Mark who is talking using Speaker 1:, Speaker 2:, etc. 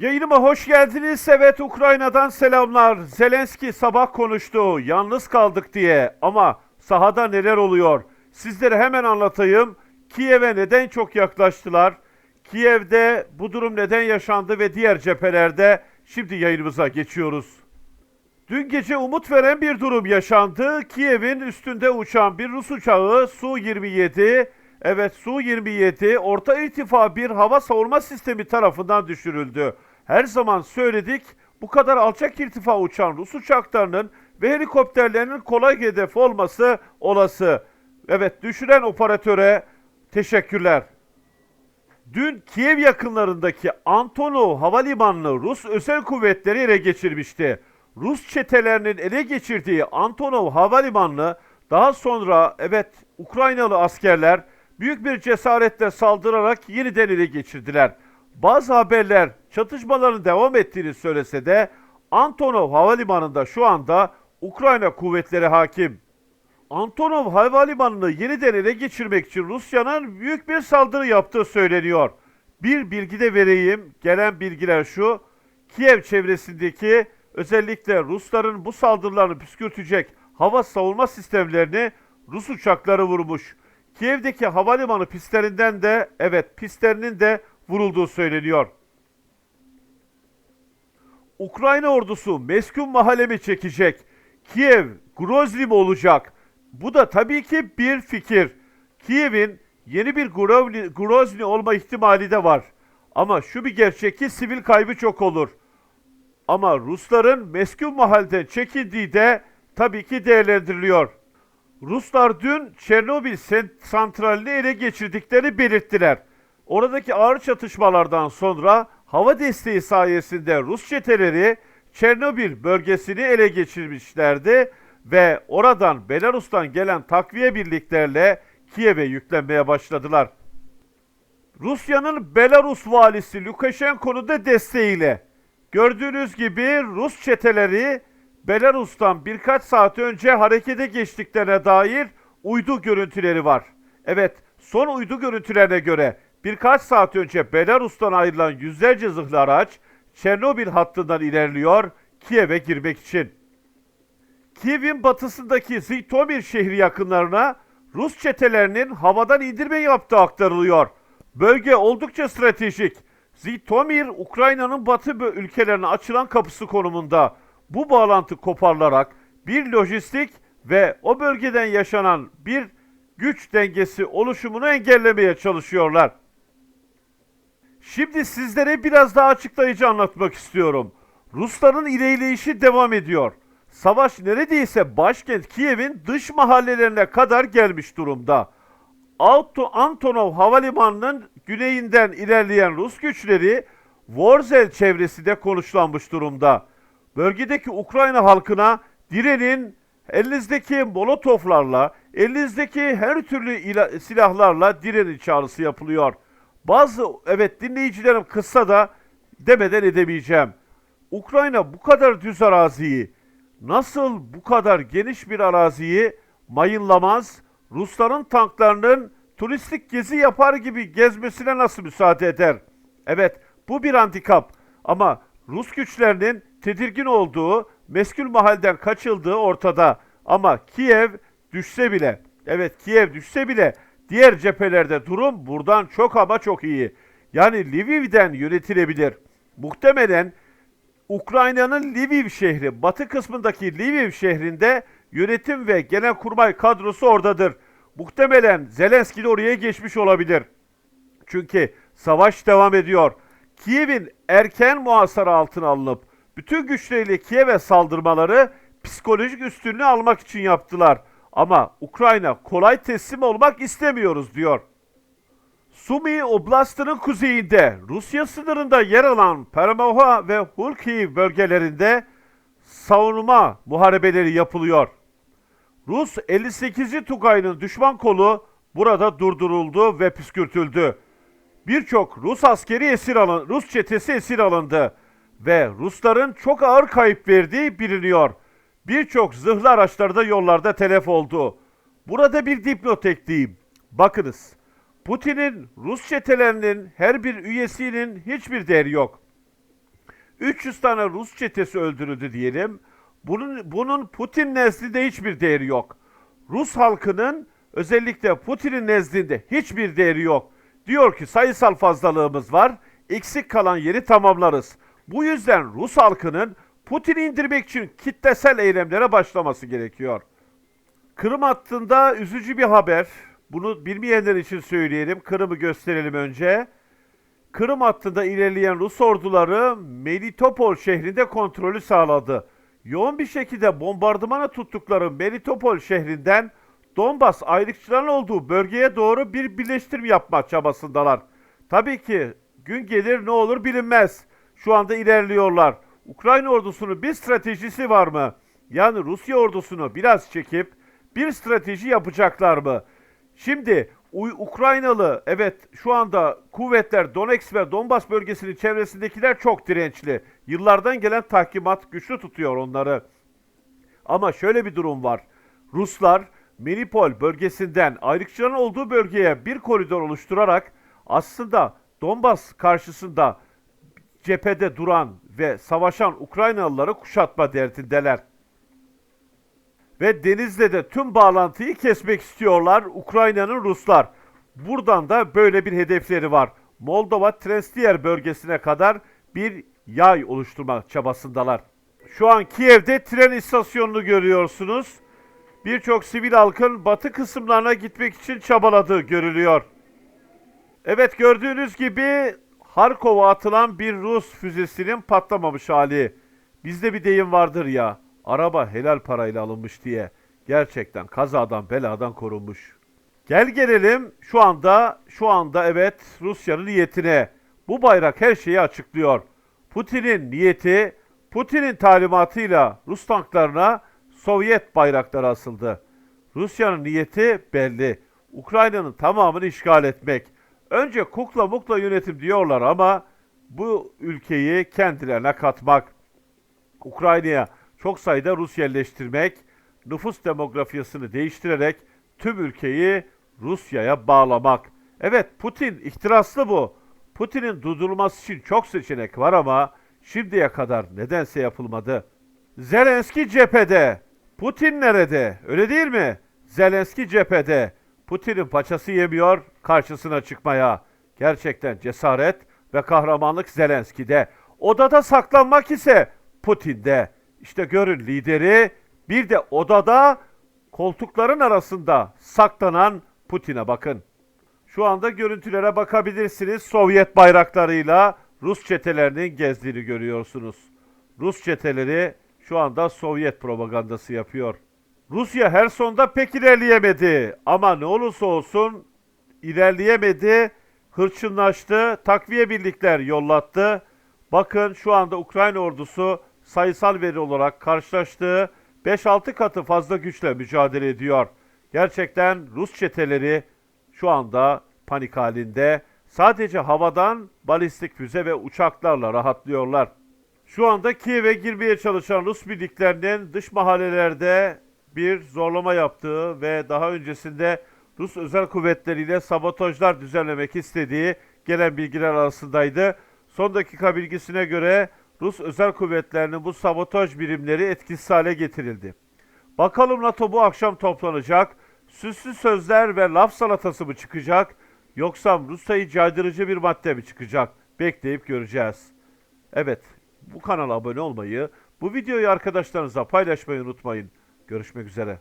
Speaker 1: Yayınıma hoş geldiniz. Evet Ukrayna'dan selamlar. Zelenski sabah konuştu. Yalnız kaldık diye. Ama sahada neler oluyor? Sizlere hemen anlatayım. Kiev'e neden çok yaklaştılar? Kiev'de bu durum neden yaşandı ve diğer cephelerde şimdi yayınımıza geçiyoruz. Dün gece umut veren bir durum yaşandı. Kiev'in üstünde uçan bir Rus uçağı Su-27, evet Su-27 orta irtifa bir hava savunma sistemi tarafından düşürüldü. Her zaman söyledik bu kadar alçak irtifa uçan Rus uçaklarının ve helikopterlerinin kolay hedef olması olası. Evet düşüren operatöre teşekkürler. Dün Kiev yakınlarındaki Antonov Havalimanı'nı Rus özel kuvvetleri ele geçirmişti. Rus çetelerinin ele geçirdiği Antonov Havalimanı'nı daha sonra evet Ukraynalı askerler büyük bir cesaretle saldırarak yeniden ele geçirdiler. Bazı haberler çatışmaların devam ettiğini söylese de Antonov Havalimanı'nda şu anda Ukrayna kuvvetleri hakim. Antonov Havalimanı'nı yeniden ele geçirmek için Rusya'nın büyük bir saldırı yaptığı söyleniyor. Bir bilgi de vereyim. Gelen bilgiler şu. Kiev çevresindeki özellikle Rusların bu saldırılarını püskürtecek hava savunma sistemlerini Rus uçakları vurmuş. Kiev'deki havalimanı pistlerinden de evet pistlerinin de vurulduğu söyleniyor. Ukrayna ordusu meskun mahalle mi çekecek? Kiev, Grozny mi olacak? Bu da tabii ki bir fikir. Kiev'in yeni bir Grozny, olma ihtimali de var. Ama şu bir gerçek ki sivil kaybı çok olur. Ama Rusların meskun mahalden çekildiği de tabii ki değerlendiriliyor. Ruslar dün Çernobil santralini ele geçirdiklerini belirttiler. Oradaki ağır çatışmalardan sonra hava desteği sayesinde Rus çeteleri Çernobil bölgesini ele geçirmişlerdi ve oradan Belarus'tan gelen takviye birliklerle Kiev'e yüklenmeye başladılar. Rusya'nın Belarus valisi Lukashenko'nun da desteğiyle gördüğünüz gibi Rus çeteleri Belarus'tan birkaç saat önce harekete geçtiklerine dair uydu görüntüleri var. Evet, son uydu görüntülerine göre birkaç saat önce Belarus'tan ayrılan yüzlerce zırhlı araç Çernobil hattından ilerliyor Kiev'e girmek için. Kiev'in batısındaki Zitomir şehri yakınlarına Rus çetelerinin havadan indirme yaptığı aktarılıyor. Bölge oldukça stratejik. Zitomir, Ukrayna'nın batı ülkelerine açılan kapısı konumunda. Bu bağlantı koparılarak bir lojistik ve o bölgeden yaşanan bir güç dengesi oluşumunu engellemeye çalışıyorlar. Şimdi sizlere biraz daha açıklayıcı anlatmak istiyorum. Rusların ilerleyişi devam ediyor. Savaş neredeyse başkent Kiev'in dış mahallelerine kadar gelmiş durumda. Auto Antonov Havalimanı'nın güneyinden ilerleyen Rus güçleri Vorzel çevresinde konuşlanmış durumda. Bölgedeki Ukrayna halkına direnin elinizdeki molotoflarla, elinizdeki her türlü ila- silahlarla direnin çağrısı yapılıyor. Bazı evet dinleyicilerim kısa da demeden edemeyeceğim. Ukrayna bu kadar düz araziyi nasıl bu kadar geniş bir araziyi mayınlamaz, Rusların tanklarının turistik gezi yapar gibi gezmesine nasıl müsaade eder? Evet, bu bir handikap ama Rus güçlerinin tedirgin olduğu, meskul mahalden kaçıldığı ortada. Ama Kiev düşse bile, evet Kiev düşse bile diğer cephelerde durum buradan çok ama çok iyi. Yani Lviv'den yönetilebilir. Muhtemelen Ukrayna'nın Lviv şehri, batı kısmındaki Lviv şehrinde yönetim ve genelkurmay kadrosu oradadır. Muhtemelen Zelenski de oraya geçmiş olabilir. Çünkü savaş devam ediyor. Kiev'in erken muhasara altına alınıp bütün güçleriyle Kiev'e saldırmaları psikolojik üstünlüğü almak için yaptılar. Ama Ukrayna kolay teslim olmak istemiyoruz diyor. Sumi Oblast'ının kuzeyinde Rusya sınırında yer alan Permoha ve Hulkiv bölgelerinde savunma muharebeleri yapılıyor. Rus 58. Tugay'ın düşman kolu burada durduruldu ve püskürtüldü. Birçok Rus askeri esir alın, Rus çetesi esir alındı ve Rusların çok ağır kayıp verdiği biliniyor. Birçok zırhlı araçları da yollarda telef oldu. Burada bir dipnot ekleyeyim. Bakınız, Putin'in Rus çetelerinin her bir üyesinin hiçbir değeri yok. 300 tane Rus çetesi öldürüldü diyelim. Bunun, bunun Putin nezdinde hiçbir değeri yok. Rus halkının özellikle Putin'in nezdinde hiçbir değeri yok. Diyor ki sayısal fazlalığımız var, eksik kalan yeri tamamlarız. Bu yüzden Rus halkının Putin'i indirmek için kitlesel eylemlere başlaması gerekiyor. Kırım hattında üzücü bir haber. Bunu bilmeyenler için söyleyelim. Kırım'ı gösterelim önce. Kırım hattında ilerleyen Rus orduları Melitopol şehrinde kontrolü sağladı. Yoğun bir şekilde bombardımana tuttukları Melitopol şehrinden Donbas ayrıkçıların olduğu bölgeye doğru bir birleştirme yapma çabasındalar. Tabii ki gün gelir ne olur bilinmez. Şu anda ilerliyorlar. Ukrayna ordusunun bir stratejisi var mı? Yani Rusya ordusunu biraz çekip bir strateji yapacaklar mı? Şimdi Ukraynalı evet şu anda kuvvetler Donetsk ve Donbas bölgesinin çevresindekiler çok dirençli. Yıllardan gelen tahkimat güçlü tutuyor onları. Ama şöyle bir durum var. Ruslar Melipol bölgesinden ayrıkçıların olduğu bölgeye bir koridor oluşturarak aslında Donbas karşısında cephede duran ve savaşan Ukraynalıları kuşatma derdindeler. Ve denizle de tüm bağlantıyı kesmek istiyorlar Ukrayna'nın Ruslar. Buradan da böyle bir hedefleri var. Moldova Trenstiyer bölgesine kadar bir yay oluşturma çabasındalar. Şu an Kiev'de tren istasyonunu görüyorsunuz. Birçok sivil halkın batı kısımlarına gitmek için çabaladığı görülüyor. Evet gördüğünüz gibi Harkov'a atılan bir Rus füzesinin patlamamış hali. Bizde bir deyim vardır ya, araba helal parayla alınmış diye. Gerçekten kazadan beladan korunmuş. Gel gelelim şu anda, şu anda evet Rusya'nın niyetine. Bu bayrak her şeyi açıklıyor. Putin'in niyeti, Putin'in talimatıyla Rus tanklarına Sovyet bayrakları asıldı. Rusya'nın niyeti belli. Ukrayna'nın tamamını işgal etmek. Önce kukla mukla yönetim diyorlar ama bu ülkeyi kendilerine katmak. Ukrayna'ya çok sayıda Rus yerleştirmek, nüfus demografyasını değiştirerek tüm ülkeyi Rusya'ya bağlamak. Evet Putin ihtiraslı bu. Putin'in durdurulması için çok seçenek var ama şimdiye kadar nedense yapılmadı. Zelenski cephede. Putin nerede? Öyle değil mi? Zelenski cephede. Putin'in paçası yemiyor karşısına çıkmaya. Gerçekten cesaret ve kahramanlık Zelenski'de. Odada saklanmak ise Putin'de. İşte görün lideri bir de odada koltukların arasında saklanan Putin'e bakın. Şu anda görüntülere bakabilirsiniz. Sovyet bayraklarıyla Rus çetelerinin gezdiğini görüyorsunuz. Rus çeteleri şu anda Sovyet propagandası yapıyor. Rusya her sonda pek ilerleyemedi ama ne olursa olsun ilerleyemedi, hırçınlaştı, takviye birlikler yollattı. Bakın şu anda Ukrayna ordusu sayısal veri olarak karşılaştığı 5-6 katı fazla güçle mücadele ediyor. Gerçekten Rus çeteleri şu anda panik halinde. Sadece havadan balistik füze ve uçaklarla rahatlıyorlar. Şu anda Kiev'e girmeye çalışan Rus birliklerinin dış mahallelerde bir zorlama yaptığı ve daha öncesinde Rus özel kuvvetleriyle sabotajlar düzenlemek istediği gelen bilgiler arasındaydı. Son dakika bilgisine göre Rus özel kuvvetlerinin bu sabotaj birimleri etkisiz hale getirildi. Bakalım NATO bu akşam toplanacak. Süslü sözler ve laf salatası mı çıkacak? Yoksa Rusya'yı caydırıcı bir madde mi çıkacak? Bekleyip göreceğiz. Evet, bu kanala abone olmayı, bu videoyu arkadaşlarınızla paylaşmayı unutmayın. Görüşmek üzere.